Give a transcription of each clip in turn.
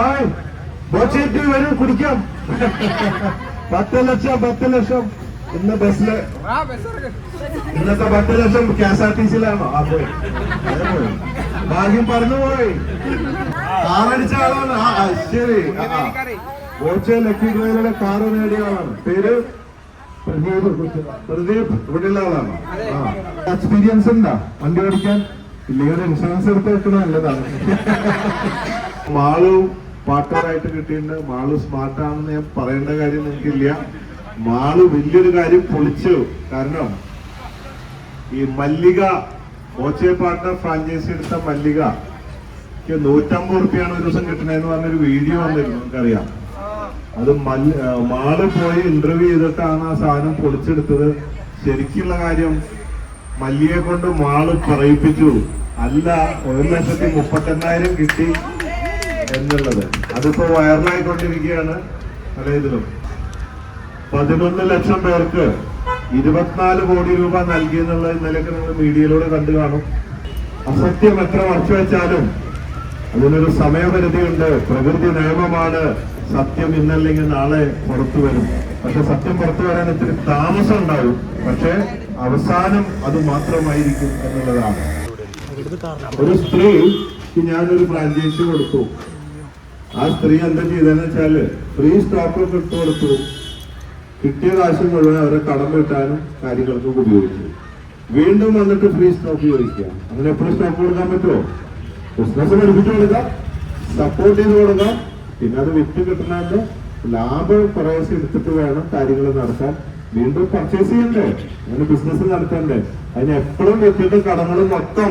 Hi Boche Tea വരും കുടിക്കാം. പത്ത് ലക്ഷം പത്ത് ലക്ഷം. ഇന്ന് ബസ്സിൽ ഇന്നത്തെ പത്ത് ലക്ഷം കെ എസ് ആർ ടി സിയിലാണോ? ആ പോയി. ഭാഗ്യം പറഞ്ഞു പോയി കാറടിച്ച ആളാണ്. ആ ശരി. ബോച്ചെ ലക്കി ഡ്രൈവറുടെ കാറ് നേടിയ ആളാണ് പേര്? പ്രദീപ് പ്രദീപ് ഇവിടെയുള്ള ആളാണ്. ആ. എക്സ്പീരിയൻസ് ഉണ്ടോ വണ്ടി ഓടിക്കാൻ? ഇല്ലെങ്കിൽ ഇൻഷുറൻസ് എടുത്ത് വെക്കണ നല്ലതാണ്. മാളു പാർട്ട്ണറായിട്ട് കിട്ടിയിട്ടുണ്ട്. മാൾ സ്മാർട്ടാണെന്ന് ഞാൻ പറയേണ്ട കാര്യം നിങ്ങൾക്കില്ല മാൾ വലിയൊരു കാര്യം പൊളിച്ചു. കാരണം ഈ മല്ലിക ഓച്ചെ പാർട്ട്ണർ ഫ്രാഞ്ചൈസി എടുത്ത മല്ലിക നൂറ്റമ്പത് റുപ്യാണ് ഒരു ദിവസം കിട്ടണേന്ന് പറഞ്ഞൊരു വീഡിയോ വന്നിരുന്നു നമുക്കറിയാം അത് മൽ മാൾ പോയി ഇന്റർവ്യൂ ചെയ്തിട്ടാണ് ആ സാധനം പൊളിച്ചെടുത്തത്. ശരിക്കുള്ള കാര്യം മല്ലിയെ കൊണ്ട് മാൾ പറയിപ്പിച്ചു. അല്ല ഒരു ലക്ഷത്തി മുപ്പത്തെണ്ണായിരം കിട്ടി. എന്നുള്ളത്. അതിപ്പോ വൈറലായിക്കൊണ്ടിരിക്കുകയാണ് പല ഇതിലും. പതിനൊന്ന് ലക്ഷം പേർക്ക് ഇരുപത്തിനാല് കോടി രൂപ നൽകി എന്നുള്ളത് ഇന്നലെയൊക്കെ നിങ്ങൾ മീഡിയയിലൂടെ കണ്ടു കാണും. അസത്യം എത്ര മറച്ചു വെച്ചാലും അതിനൊരു സമയപരിധിയുണ്ട്. പ്രകൃതി നിയമമാണ് സത്യം ഇന്നല്ലെങ്കിൽ നാളെ പുറത്തു വരും. പക്ഷെ സത്യം പുറത്തു വരാൻ ഇത്തിരി താമസം ഉണ്ടാകും പക്ഷെ അവസാനം അത് മാത്രമായിരിക്കും എന്നുള്ളതാണ്. ഒരു സ്ത്രീ ഞാനൊരു ഫ്രാഞ്ചൈസി കൊടുത്തു. ആ സ്ത്രീ എന്താ ചെയ്തതെന്ന് വെച്ചാൽ ഫ്രീ സ്റ്റോക്ക് ഇട്ട് കൊടുത്തു. കിട്ടിയ കാശ് മുഴുവൻ അവരെ കടം വീട്ടാനും കാര്യങ്ങൾക്കൊക്കെ ഉപയോഗിച്ചു. വീണ്ടും വന്നിട്ട് ഫ്രീ സ്റ്റോക്ക് ചോദിക്കുക അങ്ങനെ എപ്പോഴും സ്റ്റോക്ക് കൊടുക്കാൻ പറ്റുമോ? ബിസിനസ് പഠിപ്പിച്ചു കൊടുക്കാം സപ്പോർട്ട് ചെയ്ത് കൊടുക്കാം. പിന്നെ അത് വിറ്റ് കിട്ടുന്നതിന്റെ ലാഭം കുറേശ്ശെ എടുത്തിട്ട് വേണം കാര്യങ്ങൾ നടത്താൻ. വീണ്ടും പർച്ചേസ് ചെയ്യണ്ടേ? അങ്ങനെ ബിസിനസ് നടത്തണ്ടേ? അതിന് എപ്പോഴും വെച്ചിട്ട് കടങ്ങൾ മൊത്തം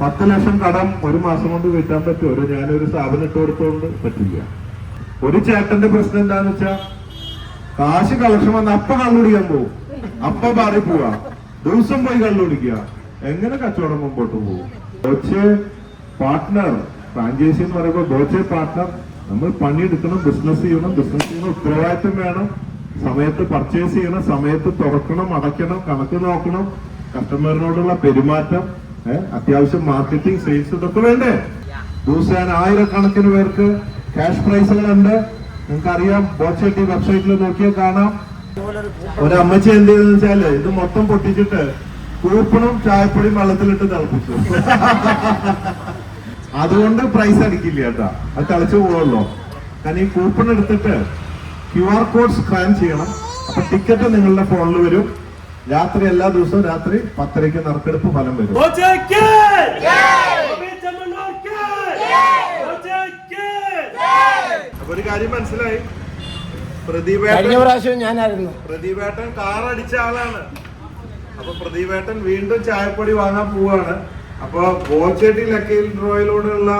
പത്ത് ലക്ഷം കടം ഒരു മാസം കൊണ്ട് വീട്ടാൻ പറ്റുമോ? ഞാനൊരു സ്ഥാപനം ഇട്ട് കൊടുത്തോണ്ട് പറ്റില്ല. ഒരു ചേട്ടന്റെ പ്രശ്നം എന്താന്ന് വെച്ചാ കാശ് കളക്ഷൻ വന്ന അപ്പ കള്ളുടിക്കാൻ പോകും അപ്പ പാറി പോവാ ദിവസം പോയി കള്ളുടിക്കുക. എങ്ങനെ കച്ചവടം മുമ്പോട്ട് പോകും പാർട്ട്ണർ ഫ്രാഞ്ചൈസി എന്ന് പറയുമ്പോൾ ബോച്ചെ പാർട്ട്ണർ നമ്മൾ പണിയെടുക്കണം ബിസിനസ് ചെയ്യണം ബിസിനസ് ചെയ്യണം ഉത്തരവാദിത്വം വേണം. സമയത്ത് പർച്ചേസ് ചെയ്യണം സമയത്ത് തുറക്കണം അടയ്ക്കണം കണക്ക് നോക്കണം കസ്റ്റമറിനോടുള്ള പെരുമാറ്റം അത്യാവശ്യം മാർക്കറ്റിംഗ് സെയിൽസ് ഇതൊക്കെ വേണ്ടേ? ദിവസേന ആയിരക്കണക്കിന് പേർക്ക് ക്യാഷ് പ്രൈസുകളുണ്ട് നിങ്ങൾക്ക് അറിയാം ബോച്ചെട്ടി വെബ്സൈറ്റിൽ നോക്കിയാൽ കാണാം. ഒരു അമ്മച്ചി എന്ത് ചെയ്തെന്ന് വെച്ചാൽ ഇത് മൊത്തം പൊട്ടിച്ചിട്ട് കൂപ്പണും ചായപ്പൊടിയും വെള്ളത്തിലിട്ട് തിളപ്പിച്ചു. അതുകൊണ്ട് പ്രൈസ് അടിക്കില്ല കേട്ടാ. അത് തിളച്ചു പോകുള്ളൂ കാരണം ഈ കൂപ്പൺ എടുത്തിട്ട് ക്യു ആർ കോഡ് സ്കാൻ ചെയ്യണം. അപ്പൊ ടിക്കറ്റ് നിങ്ങളുടെ ഫോണിൽ വരും. രാത്രി എല്ലാ ദിവസവും രാത്രി പത്തരയ്ക്ക് നറുക്കെടുപ്പ് ഫലം വരും! അപ്പൊ ഒരു കാര്യം മനസ്സിലായി. കഴിഞ്ഞ പ്രദീപേട്ടൻ പ്രാവശ്യം ഞാനായിരുന്നു. പ്രദീപേട്ടൻ കാർ അടിച്ച ആളാണ്. അപ്പൊ പ്രദീപേട്ടൻ വീണ്ടും ചായപ്പൊടി വാങ്ങാൻ പോവാണ്. അപ്പൊ ബോച്ചേട്ടി ലക്കയിൽ ഡ്രോയിലൂടെയുള്ള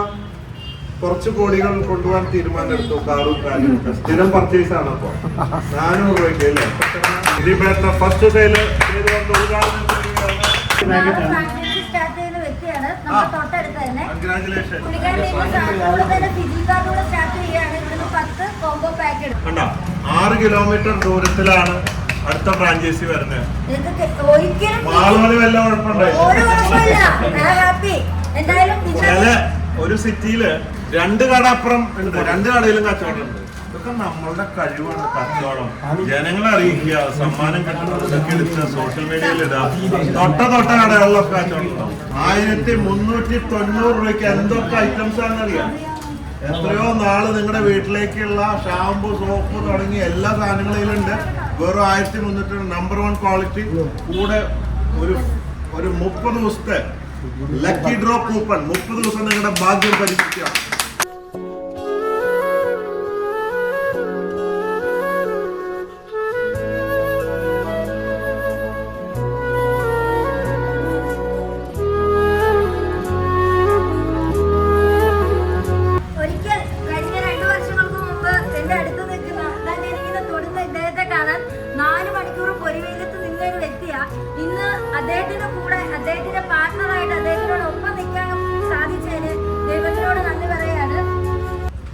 കുറച്ച് കോടികൾ കൊണ്ടുപോകാൻ തീരുമാനമെടുത്തു. കാറും കാലും സ്ഥിരം പർച്ചേസ് ആണ് അപ്പൊ. നാനൂറ് രൂപയ്ക്ക് അല്ലേ? പ്രദീപേട്ടൻ ഫസ്റ്റ് സെയിൽ ആറ് കിലോമീറ്റർ ദൂരത്തിലാണ് അടുത്ത ഫ്രാഞ്ചൈസി വരുന്നത്. ഒരിക്കലും വല്ല കുഴപ്പമുണ്ടായി എന്തായാലും ഒരു സിറ്റിയിൽ രണ്ട് കട അപ്പുറം ഉണ്ട്. രണ്ട് കടയിലും കച്ചവടം ഉണ്ട്. ഇതൊക്കെ നമ്മളുടെ കഴിവാണ് കച്ചവടം. ജനങ്ങളെ അറിയിക്കുക സമ്മാനം കിട്ടുന്നത് ഇതൊക്കെ എടുത്ത് സോഷ്യൽ മീഡിയയിൽ ഇടുക തൊട്ട തൊട്ട കടകളിലൊക്കെ കച്ചവടം ആയിരത്തി മുന്നൂറ്റി തൊണ്ണൂറ് രൂപയ്ക്ക് എന്തൊക്കെ ഐറ്റംസ് ആണെന്നറിയാം? എത്രയോ നാൾ നിങ്ങളുടെ വീട്ടിലേക്കുള്ള ഷാമ്പു സോപ്പ് തുടങ്ങി എല്ലാ സാധനങ്ങളിലുണ്ട് വെറും ആയിരത്തി മുന്നൂറ്റി നമ്പർ വൺ ക്വാളിറ്റി കൂടെ ഒരു ഒരു മുപ്പത് ദിവസത്തെ ലക്കി ഡ്രോ കൂപ്പൺ മുപ്പത് ദിവസം നിങ്ങളുടെ ഭാഗ്യം പരിശോധിക്കുക മണിക്കൂർ ഇന്ന് അദ്ദേഹത്തിന്റെ കൂടെ അദ്ദേഹത്തിന്റെ പാർട്ണറായി